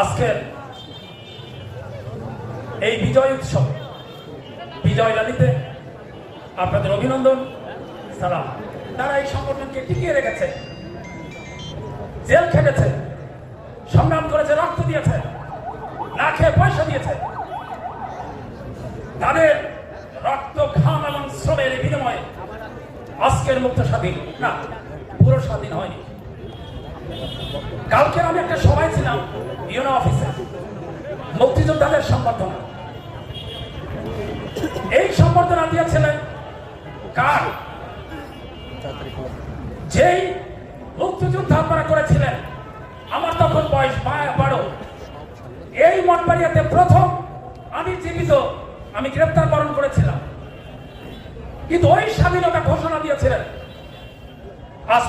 আজকের এই বিজয় উৎসব, বিজয় রালিতে আপনাদের অভিনন্দন, সালাম। তারা এই সংগঠনকে টিকিয়ে রেখেছে, জেল খেটেছে, সংগ্রাম করেছে, রক্ত দিয়েছে, না খেয়ে পয়সা দিয়েছে। তাদের রক্ত, ঘাম এবং শ্রমের বিনিময়ে আজকের মুক্ত স্বাধীন। না, পুরো স্বাধীন হয়নি। কালকে আমি একটা সবাই ছিলাম ইউনো অফিসে মুক্তিযোদ্ধাদের সম্বর্ধনা। এই সম্বর্ধনা দিয়েছিলেন কার? যেই মুক্তিযুদ্ধ আপনারা করেছিলেন, আমার তখন বয়স বারো। এই মঠবাড়িয়াতে প্রথম আমি জীবিত, আমি গ্রেপ্তার বরণ করেছিলাম। কিন্তু ওই স্বাধীনতা ঘোষণা দিয়েছিলেন। আজ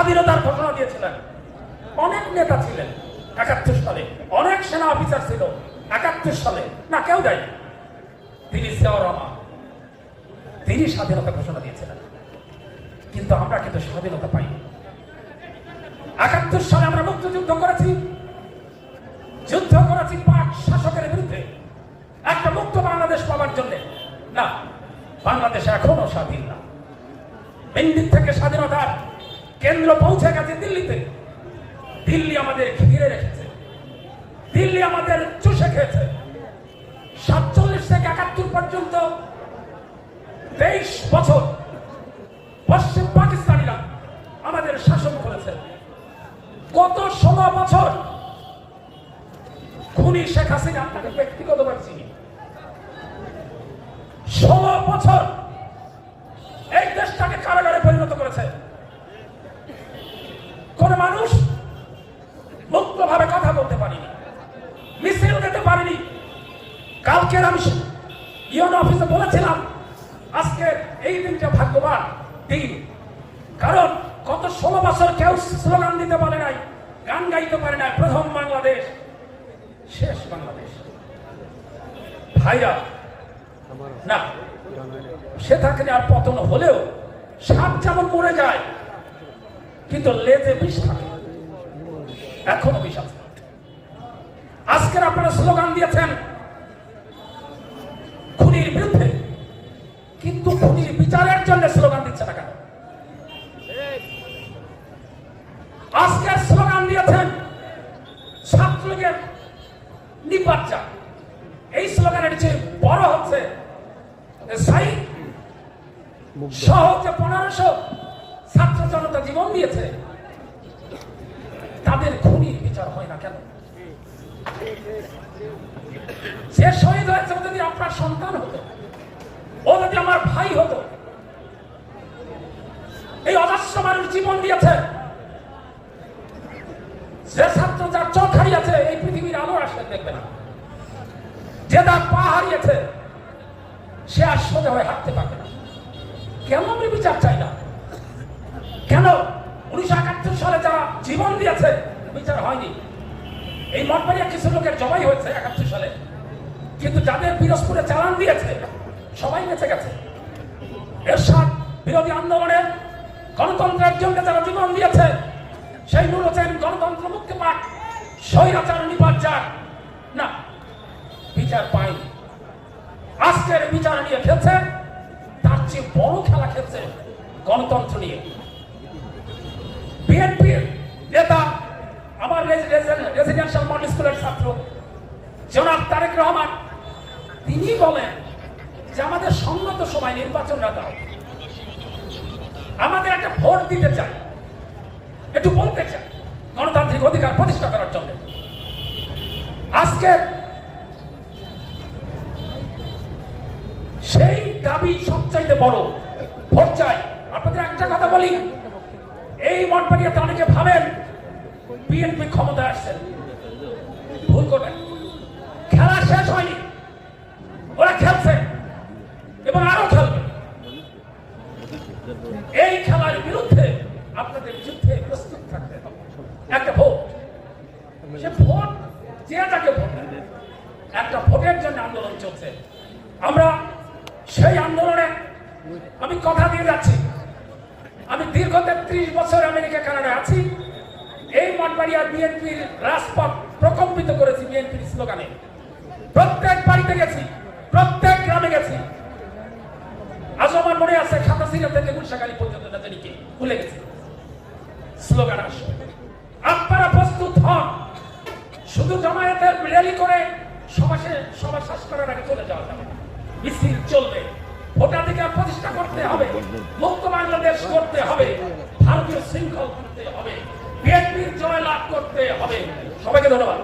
স্বাধীনতার ঘোষণা দিয়েছিলেন। অনেক নেতা ছিলেন একাত্তর সালে, অনেক সেনা অফিসার ছিল একাত্তর সালে। না, কেউ দেয় তিনি জিয়াউর তিনি স্বাধীনতা ঘোষণা দিয়েছিলেন। কিন্তু আমরা কিন্তু স্বাধীনতা পাইনি। একাত্তর সালে আমরা মুক্তিযুদ্ধ করেছি। যুদ্ধ করেছি পাক শাসকের বিরুদ্ধে। একটা মুক্ত বাংলাদেশ পাওয়ার জন্য। না, বাংলাদেশ এখনও স্বাধীন না। দিল্লি থেকে স্বাধীনতার কেন্দ্র পৌঁছে গেছে দিল্লিতে। দিল্লি আমাদের ঘিরে রেখেছে। দিল্লি আমাদের চুষে খেয়েছে। সাতচল্লিশ থেকে একাত্তর পর্যন্ত তেইশ বছর পশ্চিম পাকিস্তানিরা আমাদের শাসন করেছে। গত ষোলো বছর খুনি শেখ হাসিনা আপনাকে ব্যক্তিগতভাবে চিনি। ষোলো বছর কালকের আমি ইয়ন অফিসে বলেছিলাম, আজকে এই দিনটা ভাগ্যবান দিন। কারণ গত ষোলো বছর কেউ স্লোগান দিতে পারে নাই, গান গাইতে পারে নাই, প্রথম বাংলাদেশ, শেষ বাংলাদেশ। ভাইরা, না, সে থাকে আর পতন হলেও সাপ যেমন মরে যায়, কিন্তু লেজে বিষ থাকে। এখনও বিষ আজকের আপনারা স্লোগান দিয়েছেন খুনির বিরুদ্ধে খুনির বিচারের জন্য স্লোগান দিচ্ছে না কেন? আজকের স্লোগান দিয়েছেন ছাত্রলীগের নির্বাচন এই স্লোগানের চেয়ে বড় হচ্ছে সাই সহ যে পনেরোশো ছাত্র জনতা জীবন দিয়েছে, তাদের খুনির বিচার হয় না কেন? যে শহীদ হয়েছে যদি আপনার সন্তান হতো যদি আমার ভাই হতো, এই অজস্র মানুষ জীবন দিয়েছে, যে ছাত্র যার চোখ হারিয়েছে, এই পৃথিবীর আলো আসলে দেখবে না। যে তার পা হারিয়েছে, সে আর সোজা হয়ে হাঁটতে পারবে না। কেন আমি বিচার চাই না? কেন উনিশশো একাত্তর সালে যারা জীবন দিয়েছে, বিচার হয়নি? এই মঠবাড়িয়া কিছু লোকের জবাই হয়েছে একাত্তর সালে। কিন্তু যাদের পিরোজপুরে চালান দিয়েছে সবাই বেঁচে গেছে। এরশাদ বিরোধী আন্দোলনের গণতন্ত্রের জন্য যারা জীবন দিয়েছে, সেই নুর হোসেন গণতন্ত্র মুক্তি পাক, স্বৈরাচার যাক না, বিচার পায়নি। আজকের বিচার নিয়ে খেলছে, তার চেয়ে বড় খেলা খেলছে গণতন্ত্র নিয়ে। বিএনপির নেতা, আমার রেসিডেন্সিয়াল মডেল স্কুলের ছাত্র জনাব তারেক রহমান, তিনি বলেন আমাদের সঙ্গত সময় নির্বাচনটা দাও আমাদের একটা ভোট দিতে চাই। একটু বলতে চাই, গণতান্ত্রিক অধিকার প্রতিষ্ঠা করার জন্য। আজকে সেই দাবি সবচাইতে বড় ভোট চাই। আপনাদের একটা কথা বলি, এই মঠবাড়িয়াতে অনেকে ভাবেন, বিএনপি ক্ষমতায় আসছেন ভুল করবেন খেলা শেষ হয়নি ওরা খেলছে এবং আরও খেলবে এই খেলার বিরুদ্ধে আপনাদের যুদ্ধে প্রস্তুত থাকতে হবে। একটা ভোট। সে ভোট যে যাকে ভোট একটা ভোটের জন্য আন্দোলন চলছে। আমরা সেই আন্দোলনে আমি কথা দিয়ে যাচ্ছি। আমি দীর্ঘ তেত্রিশ বছর আমেরিকা, কানাডায় আছি। এই মঠবাড়িয়া বিএনপির রাজপথ প্রকম্পিত করেছি বিএনপির স্লোগানে। প্রত্যেক বাড়িতে গেছি, প্রত্যেক গ্রামে গেছি। আজ আমার মনে আছে খাতাসিরা থেকে গুলশাখালী পর্যন্ত না ভুলে গেছি। স্লোগান আসে আপনারা প্রস্তুত হন। শুধু জমায়েতের র্যালি করে সমাসে সভা শেষ করার আগে চলে যাওয়া যাবে মিছিল চলবে। ভোটাধিকার প্রতিষ্ঠা করতে হবে। মুক্ত বাংলাদেশ করতে হবে। ভারতীয় শৃঙ্খল করতে হবে। বিএনপির জয় লাভ করতে হবে। সবাইকে ধন্যবাদ।